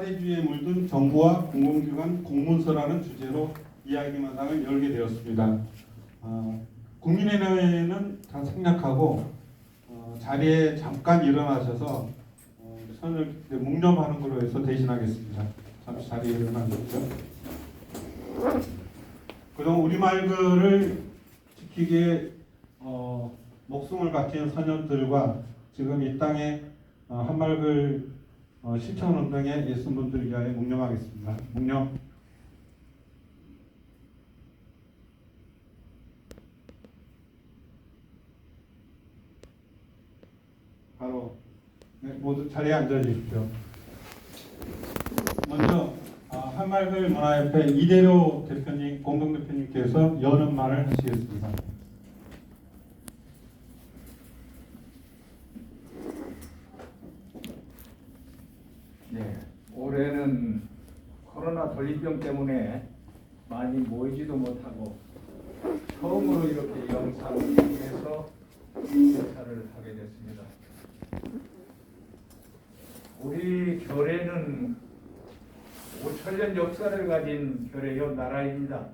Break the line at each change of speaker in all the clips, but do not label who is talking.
사대주의에 물든 정부와 공공기관 공문서라는 주제로 이야기마당을 열게 되었습니다. 어, 국민의힘에는 다 생략하고 어, 자리에 잠깐 일어나셔서 어, 선을 묵념하는 걸로 해서 대신하겠습니다. 잠시 자리에 일어나셨죠. 그동안 우리말글을 지키기에 어, 목숨을 바친 선현들과 지금 이 땅에 어, 한말글 어, 실천 운동에 예순 분들 위하여 묵념하겠습니다. 묵념. 바로 네, 모두 자리에 앉아 주십시오. 먼저 어, 한말글 문화협회 이대료 대표님, 공동 대표님께서 여는 말을 하시겠습니다.
네, 올해는 코로나 돌림병 때문에 많이 모이지도 못하고 처음으로 이렇게 영상을 통해서 행사를 하게 됐습니다. 우리 교례는 5천년 역사를 가진 교례요 나라입니다.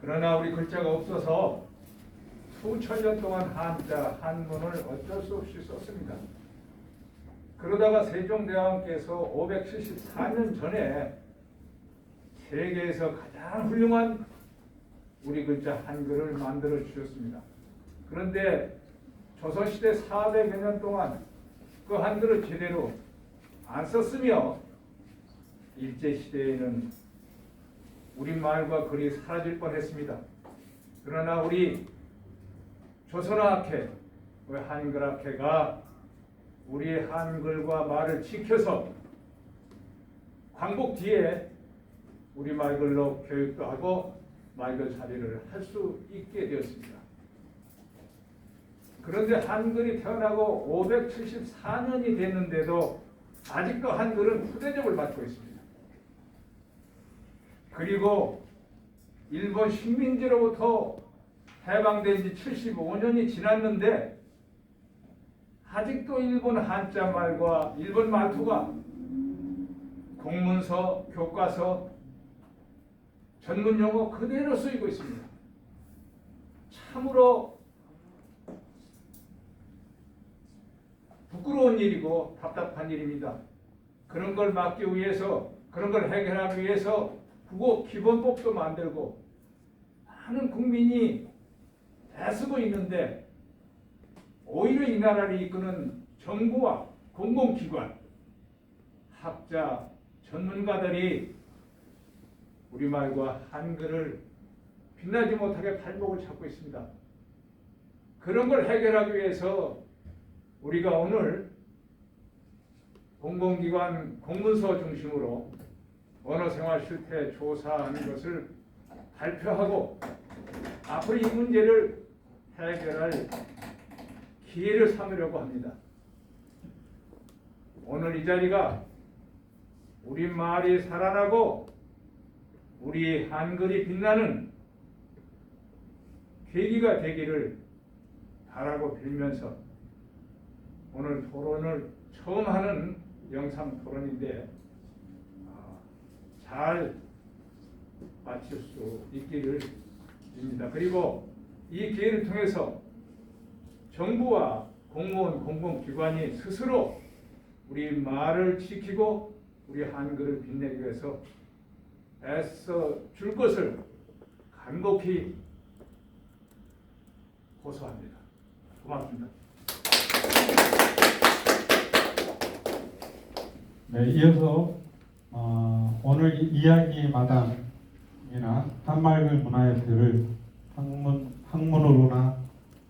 그러나 우리 글자가 없어서 수천 년 동안 한자 한문을 어쩔 수 없이 썼습니다. 그러다가 세종대왕께서 574년 전에 세계에서 가장 훌륭한 우리 글자 한글을 만들어 주셨습니다. 그런데 조선시대 400여 년 동안 그 한글을 제대로 안 썼으며 일제시대에는 우리말과 글이 사라질 뻔했습니다. 그러나 우리 조선어학회, 우리 한글학회가 우리의 한글과 말을 지켜서 광복 뒤에 우리 말 글로 교육도 하고 말글 사리를 할 수 있게 되었습니다. 그런데 한글이 태어나고 574년이 됐는데도 아직도 한글은 후대접을 받고 있습니다. 그리고 일본 식민지로부터 해방된 지 75년이 지났는데 아직도 일본 한자 말과 일본 말투가 공문서, 교과서, 전문 용어 그대로 쓰이고 있습니다. 참으로 부끄러운 일이고 답답한 일입니다. 그런 걸 막기 위해서 그런 걸 해결하기 위해서 국어 기본법도 만들고 많은 국민이 애쓰고 있는데 오히려 이 나라를 이끄는 정부와 공공기관, 학자, 전문가들이 우리말과 한글을 빛나지 못하게 발목을 잡고 있습니다. 그런 걸 해결하기 위해서 우리가 오늘 공공기관 공문서 중심으로 언어생활 실태 조사하는 것을 발표하고 앞으로 이 문제를 해결할 기회를 삼으려고 합니다. 오늘 이 자리가 우리 말이 살아나고 우리 한글이 빛나는 계기가 되기를 바라고 빌면서 오늘 토론을 처음 하는 영상 토론인데 아, 잘 마칠 수 있기를 빕니다. 그리고 이 기회를 통해서 정부와 공무원 공공기관이 스스로 우리 말을 지키고 우리 한글을 빛내기 위해서 애써 줄 것을 간곡히 호소합니다. 고맙습니다.
네, 이어서 어, 오늘 이- 이야기 마당이나 한말글 문화협회를 학문 학문으로나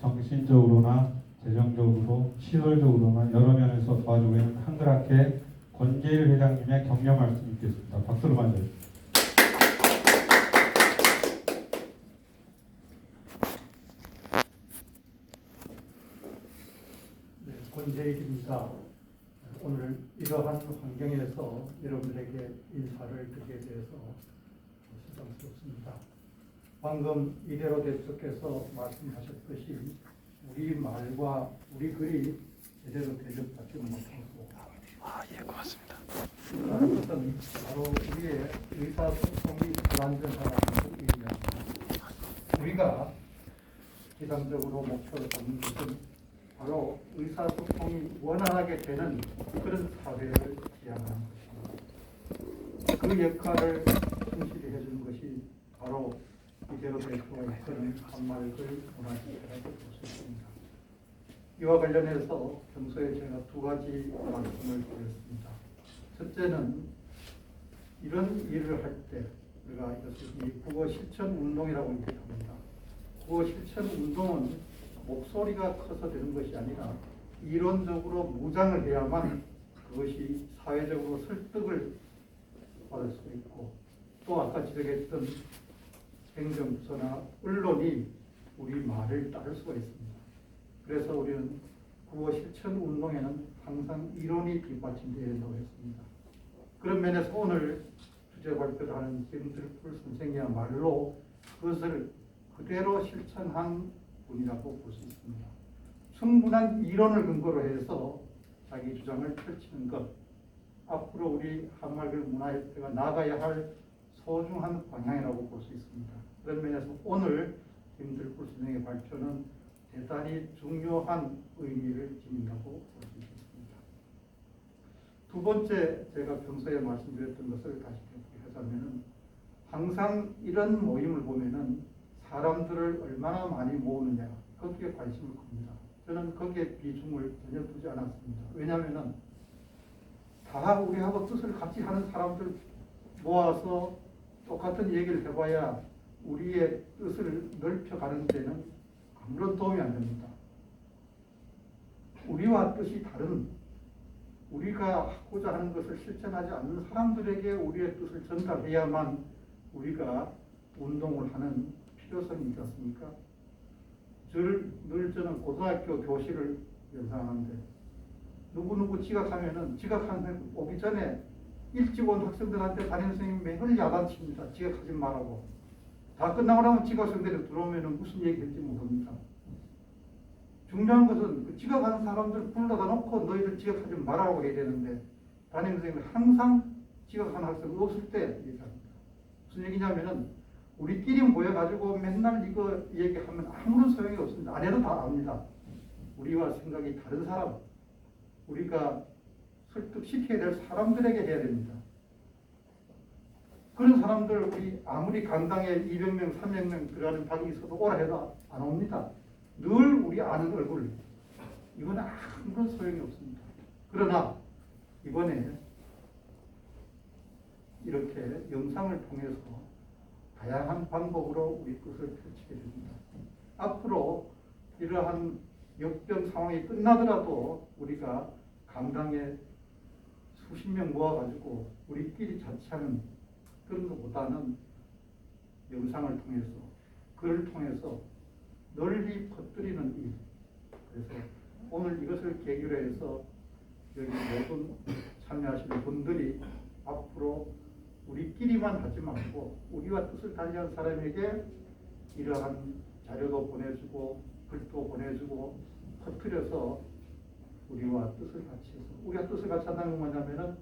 정신적으로나 재정적으로 시설적으로나 여러 면에서 도와주고 있는 한글학회 권재일 회장님의 격려 말씀 있겠습니다. 박수로.
네, 권재일입니다. 오늘 이러한 환경에서 여러분에게 인사를 드리게 되어서 수상스럽습니다. 방금 이대로 대표께서 말씀하셨듯이 우리 말과 우리 글이 제대로 대접받지 못하고 라는 것은 바로 우리의 의사소통이 불안정하다는 의미합니다. 우리가 기상적으로 목표를 잡는 것은 바로 의사소통이 원활하게 되는 그런 사회를 지향하는 것입니다. 그 역할을 충실히 해주는 것이 바로 이대로 될 수가 있는 한말을 문화재라고 볼수 있습니다. 이와 관련해서 평소에 제가 두 가지 말씀을 드렸습니다. 첫째는 이런 일을 할 때 우리가 이것을 이 국어 실천 운동이라고 얘기합니다. 국어 실천 운동은 목소리가 커서 되는 것이 아니라 이론적으로 무장을 해야만 그것이 사회적으로 설득을 받을 수 있고 또 아까 지적했던 행정부서나 언론이 우리 말을 따를 수가 있습니다. 그래서 우리는 국어 실천 운동에는 항상 이론이 뒷받침되어야 된다고 했습니다. 그런 면에서 오늘 주제 발표를 하는 김들풀 선생이야말로 그것을 그대로 실천한 분이라고 볼 수 있습니다. 충분한 이론을 근거로 해서 자기 주장을 펼치는 것, 앞으로 우리 한말글 문화협회가 나가야 할 소중한 방향이라고 볼 수 있습니다. 그런 면에서 오늘 김들풀 선생의 발표는 대단히 중요한 의미를 지닌다고 볼 수 있습니다. 두 번째 제가 평소에 말씀드렸던 것을 다시 되풀이하자면은 항상 이런 모임을 보면은 사람들을 얼마나 많이 모으느냐 거기에 관심을 겁니다. 저는 거기에 비중을 전혀 두지 않았습니다. 왜냐하면은 다 우리하고 뜻을 같이 하는 사람들 모아서 똑같은 얘기를 해봐야 우리의 뜻을 넓혀가는 데는 아무런 도움이 안 됩니다. 우리와 뜻이 다른 우리가 하고자 하는 것을 실천하지 않는 사람들에게 우리의 뜻을 전달해야만 우리가 운동을 하는 필요성이 있지 않습니까? 늘, 늘 저는 고등학교 교실을 연상하는데 누구누구 지각하면은 지각하는 오기 전에 일찍 온 학생들한테 담임 선생님이 매일 야단칩니다. 지각하지 말라고. 다 끝나고 나면 지각생들이 들어오면은 무슨 얘기 할지 모릅니다. 중요한 것은 그 지각하는 사람들 불러다 놓고 너희들 지각하지 말라고 해야 되는데 담임 선생님이 항상 지각하는 학생 없을 때 얘기합니다. 무슨 얘기냐면은 우리끼리 모여가지고 맨날 이거 얘기하면 아무런 소용이 없습니다. 안 해도 다 압니다. 우리와 생각이 다른 사람, 우리가 설득시켜야 될 사람들에게 해야 됩니다. 그런 사람들 우리 아무리 강당에 200명, 300명 들어가는 방이 있어도 오라 해도 안 옵니다. 늘 우리 아는 얼굴. 이건 아무런 소용이 없습니다. 그러나 이번에 이렇게 영상을 통해서 다양한 방법으로 우리 뜻을 펼치게 됩니다. 앞으로 이러한 역병 상황이 끝나더라도 우리가 강당에 수십 명 모아가지고 우리끼리 자치하는 그런 것보다는 영상을 통해서 글을 통해서 널리 퍼뜨리는 일. 그래서 오늘 이것을 계기로 해서 여기 모든 참여하시는 분들이 앞으로 우리끼리만 하지 말고 우리와 뜻을 달리한 사람에게 이러한 자료도 보내주고 글도 보내주고 퍼뜨려서 우리와 뜻을 같이 해서 우리가 뜻을 같이 한다는 건 뭐냐면은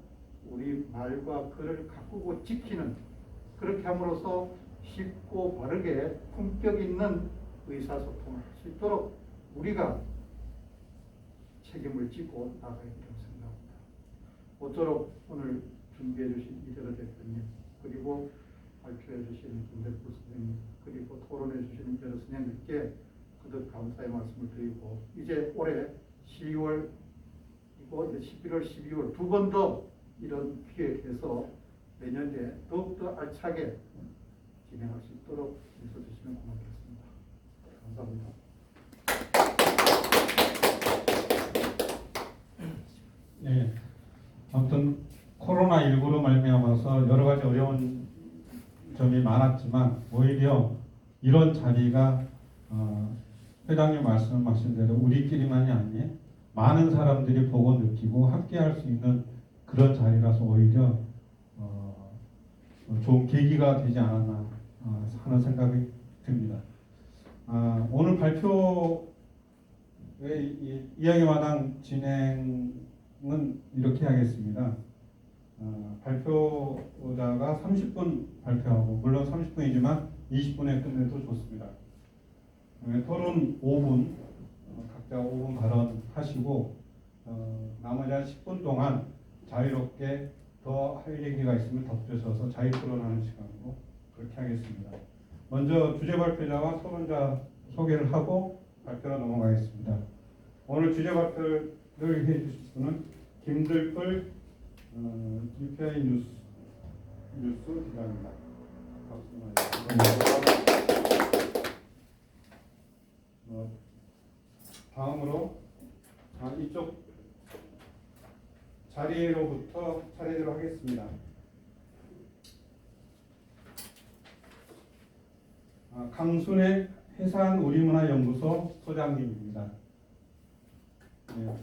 우리 말과 글을 가꾸고 지키는 그렇게 함으로써 쉽고 바르게 품격 있는 의사소통을 할 수 있도록 우리가 책임을 지고 나가야 된다고 생각합니다. 모쪼록 오늘 준비해 주신 이대로 대표님 그리고 발표해 주신 김대표 선생님 그리고 토론해 주신 이대로 선생님께 거듭 감사의 말씀을 드리고 이제 올해 12월 이거 이제 11월 12월 두 번 더 이런 기획해서 내년에 더욱더 알차게 진행할 수 있도록 있어주시면 고맙겠습니다. 감사합니다.
네. 아무튼 코로나19로 말미암아서 여러 가지 어려운 점이 많았지만 오히려 이런 자리가 어, 회장님 말씀하신 대로 우리끼리만이 아니에 많은 사람들이 보고 느끼고 함께할 수 있는 그런 자리라서 오히려 어, 좋은 계기가 되지 않았나 어, 하는 생각이 듭니다. 아, 오늘 발표의 이- 이야기마당 진행은 이렇게 하겠습니다. 어, 발표자가 30분 발표하고 물론 30분이지만 20분에 끝내도 좋습니다. 그다음에 토론 5분 어, 각자 5분 발언하시고 어, 나머지 한 10분 동안 자유롭게 더 할 얘기가 있으면 덧붙여서 자유 토론하는 시간으로 그렇게 하겠습니다. 먼저 주제 발표자와 토론자 소개를 하고 발표로 넘어가겠습니다. 오늘 주제 발표를 해주실 분은 김들풀 어, UPI 뉴스 뉴스 주세요. 어, 다음으로 아, 이쪽 자리로부터 차례대로 하겠습니다. 아, 강순의 해산 우리문화연구소 소장님입니다. 네,